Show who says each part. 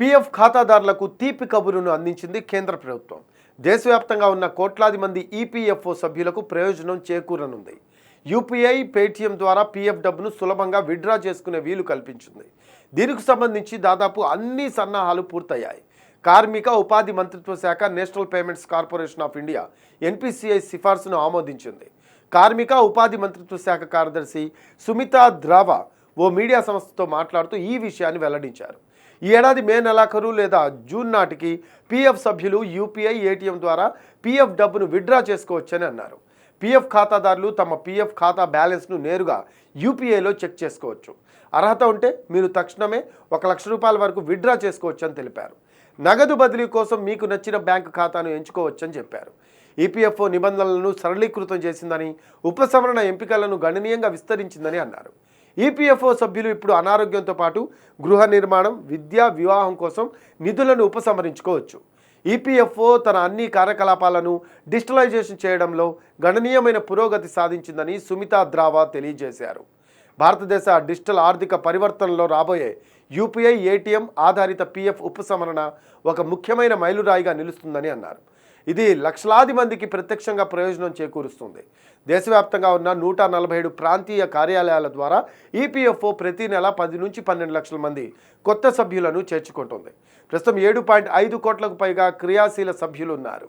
Speaker 1: PF ఖాతాదారులకు తీపి కబురును అందించింది కేంద్ర ప్రభుత్వం. దేశవ్యాప్తంగా ఉన్న కోట్లాది మంది ఈపీఎఫ్ఓ సభ్యులకు ప్రయోజనం చేకూరనుంది. యూపీఐ పేటీఎం ద్వారా పీఎఫ్ డబ్బును సులభంగా విడ్డ్రా చేసుకునే వీలు కల్పించింది. దీనికి సంబంధించి దాదాపు అన్ని సన్నాహాలు పూర్తయ్యాయి. కార్మిక ఉపాధి మంత్రిత్వ శాఖ national payments corporation of India NPCI సిఫార్సును ఆమోదించింది. కార్మిక ఉపాధి మంత్రిత్వ శాఖ కార్యదర్శి సుమితా ద్రావా ఓ మీడియా సంస్థతో మాట్లాడుతూ ఈ విషయాన్ని వెల్లడించారు. ఈ ఏడాది మే నెలాఖరు లేదా జూన్ నాటికి పీఎఫ్ సభ్యులు U P I A T M ద్వారా పీఎఫ్ డబ్బును విడ్డ్రా చేసుకోవచ్చని అన్నారు. పీఎఫ్ ఖాతాదారులు తమ పీఎఫ్ ఖాతా బ్యాలెన్స్ను నేరుగా యూపీఐలో చెక్ చేసుకోవచ్చు. అర్హత ఉంటే మీరు తక్షణమే ఒక లక్ష రూపాయల వరకు విడ్డ్రా చేసుకోవచ్చని తెలిపారు. నగదు బదిలీ కోసం మీకు నచ్చిన బ్యాంకు ఖాతాను ఎంచుకోవచ్చని చెప్పారు. ఈపీఎఫ్ఓ నిబంధనలను సరళీకృతం చేసిందని ఉపసంహరణ ఎంపికలను గణనీయంగా విస్తరించిందని అన్నారు. ఈపీఎఫ్ఓ సభ్యులు ఇప్పుడు అనారోగ్యంతో పాటు గృహ నిర్మాణం విద్య వివాహం కోసం నిధులను ఉపసంహరించుకోవచ్చు. ఈపీఎఫ్ఓ తన అన్ని కార్యకలాపాలను డిజిటలైజేషన్ చేయడంలో గణనీయమైన పురోగతి సాధించిందని సుమితా ద్రావా తెలియజేశారు. భారతదేశ డిజిటల్ ఆర్థిక పరివర్తనలో రాబోయే యూపీఐ ఏటీఎం ఆధారిత పీఎఫ్ ఉపసంహరణ ఒక ముఖ్యమైన మైలురాయిగా నిలుస్తుందని అన్నారు. ఇది లక్షలాది మందికి ప్రత్యక్షంగా ప్రయోజనం చేకూరుస్తుంది. దేశవ్యాప్తంగా ఉన్న నూట నలభై ఏడు ప్రాంతీయ కార్యాలయాల ద్వారా ఈపీఎఫ్ఓ ప్రతి నెల పది నుంచి పన్నెండు లక్షల మంది కొత్త సభ్యులను చేర్చుకుంటుంది. ప్రస్తుతం ఏడు పాయింట్ ఐదు కోట్లకు పైగా క్రియాశీల సభ్యులు ఉన్నారు.